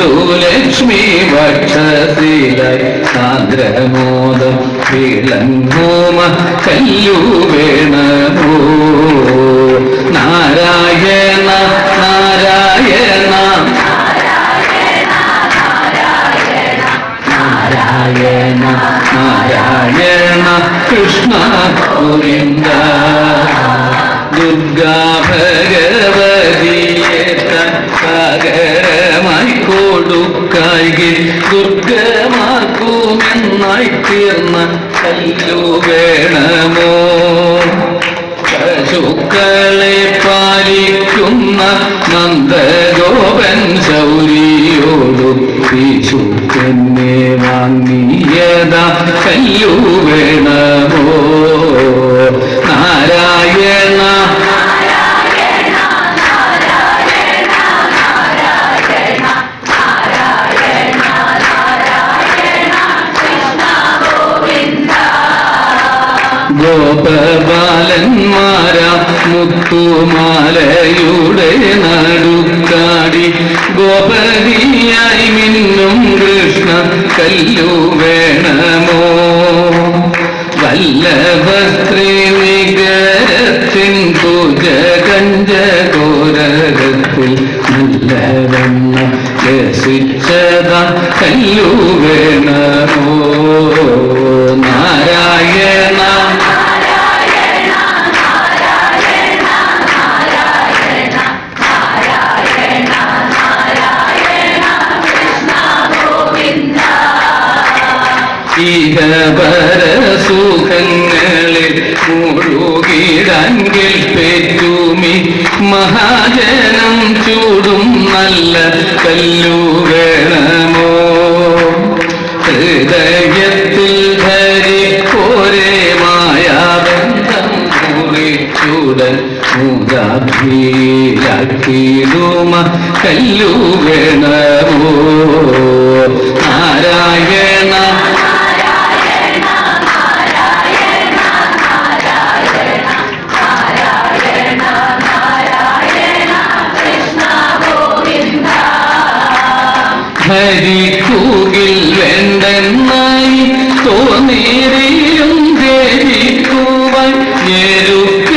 കണ്ടു ലക്ഷ്മി ഭക്ഷത്തിലായി സാന്ദ്രമോദം വിളങ്ങോമ കല്ലു വേണമോ നാരായണ നാരായണ. നാരായണ നാരായണ കൃഷ്ണ ഗോവിന്ദ. ദുർഗാ ഭഗവതിയെ കൊടുക്കായി ദുർഗമാക്കുമെന്നായി തീർന്ന കല്ലു വേണമോ? പശുക്കളെ പാലിക്കുന്ന നന്ദഗോപൻ ശൗരിയോടു വിശുക്കന്നെ വാങ്ങിയതാ കല്ലു വേണമോ? ഗോപബാലന്മാര മുത്തുമാലയുടെ നടുക്കാടി. ഗോപതിയായി മിന്നും കൃഷ്ണ കല്ലു വേണമോ? വല്ലഭസ്ത്രീ നികരത്തിൻ പൂജ കഞ്ചകോരകത്തിൽ നല്ലവണ്ണ രസിച്ചത കല്ലു വേണമോ? സുഖങ്ങളിൽ മുഴുകിടങ്കിൽ പെറ്റുമി. മഹാജനം ചൂടും നല്ല കല്ലു വേണമോ? ഹൃദയത്തിൽ ധരിപ്പോരേ മായാബന്ധം മുറിച്ചൂടൻ വേണമോ? നാരായണ ഹരിക്കൂകിൽ വേണ്ടെന്നായി തോന്നിരിയും ധരിക്കുവാൻ ഞെരുക്കമുണ്ടാക്കി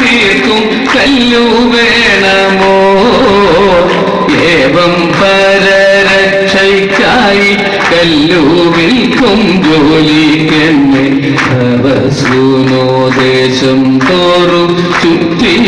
തീർക്കും കല്ലു വേണമോ? ഏവം പരരക്ഷയ്ക്കായി കല്ലു വിൽക്കും ജോലിക്കെന്നെ. ഭവസൂനോദേശം തോറും ചുറ്റിപ്പിക്കുമോ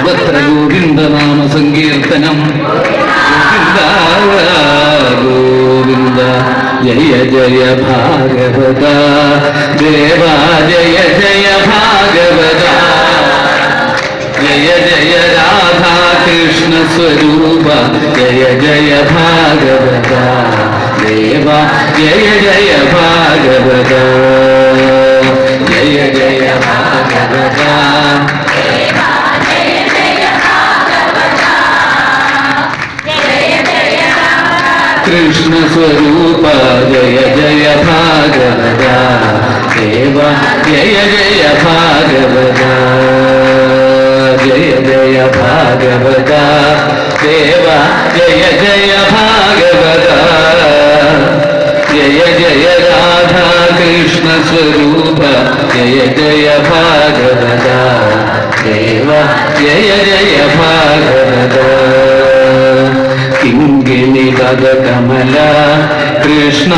ഗോവിന്ദ നാമ സങ്കീർത്തനം ഗോവിന്ദ ഗോവിന്ദ ജയ ജയ ഭാഗവത. ദേവ ജയ ജയ ഭാഗവത. ജയ ജയ രാധാ കൃഷ്ണ സ്വരൂപ ജയ ജയ ഭാഗവത. ദേവ ജയ ജയ ഭാഗവത. ജയ ജയ ഭാഗവത. കൃഷ്ണ സ്വരൂപ ജയ ജയ ഭാഗവത ദേവ ജയ ജയ ഭാഗവത ജയ ജയ ഭാഗവത ദേവ ജയ ജയ ഭാഗവത ജയ ജയ രാധാ കൃഷ്ണ സ്വരൂപ ജയ ജയ ഭാഗവത ദേവ ജയ ജയ ഭാഗവത കിങ്കിണി പദ കമല കൃഷ്ണ